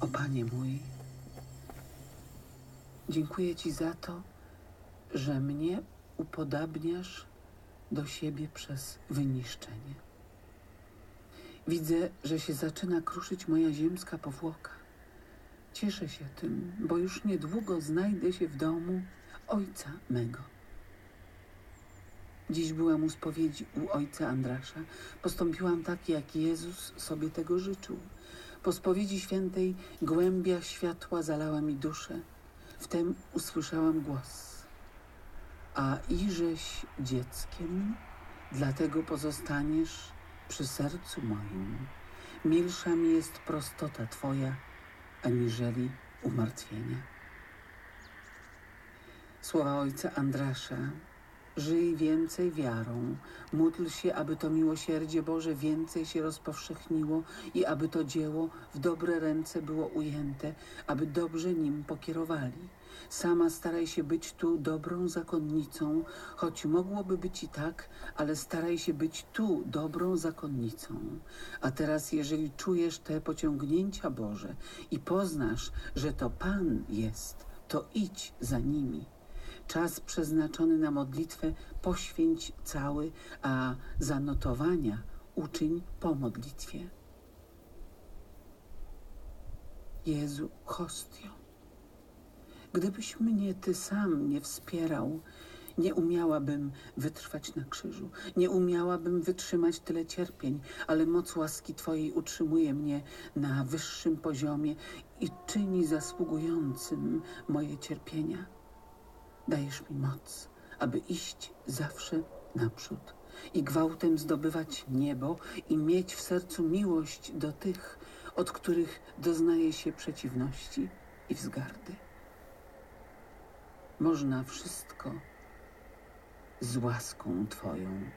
O Panie mój, dziękuję Ci za to, że mnie upodabniasz do siebie przez wyniszczenie. Widzę, że się zaczyna kruszyć moja ziemska powłoka. Cieszę się tym, bo już niedługo znajdę się w domu ojca mego. Dziś byłam u spowiedzi u ojca Andrasza. Postąpiłam tak, jak Jezus sobie tego życzył. Po spowiedzi świętej głębia światła zalała mi duszę. Wtem usłyszałam głos. A iżeś dzieckiem, dlatego pozostaniesz przy sercu moim. Milsza mi jest prostota Twoja, aniżeli umartwienie. Słowa ojca Andrasza. Żyj więcej wiarą, módl się, aby to miłosierdzie Boże więcej się rozpowszechniło i aby to dzieło w dobre ręce było ujęte, aby dobrze nim pokierowali. Sama staraj się być tu dobrą zakonnicą, choć mogłoby być i tak, ale staraj się być tu dobrą zakonnicą. A teraz, jeżeli czujesz te pociągnięcia Boże i poznasz, że to Pan jest, to idź za nimi. Czas przeznaczony na modlitwę poświęć cały, a zanotowania uczyń po modlitwie. Jezu, hostio, gdybyś mnie Ty sam nie wspierał, nie umiałabym wytrwać na krzyżu, nie umiałabym wytrzymać tyle cierpień, ale moc łaski Twojej utrzymuje mnie na wyższym poziomie i czyni zasługującym moje cierpienia. Dajesz mi moc, aby iść zawsze naprzód i gwałtem zdobywać niebo i mieć w sercu miłość do tych, od których doznaje się przeciwności i wzgardy. Można wszystko z łaską Twoją.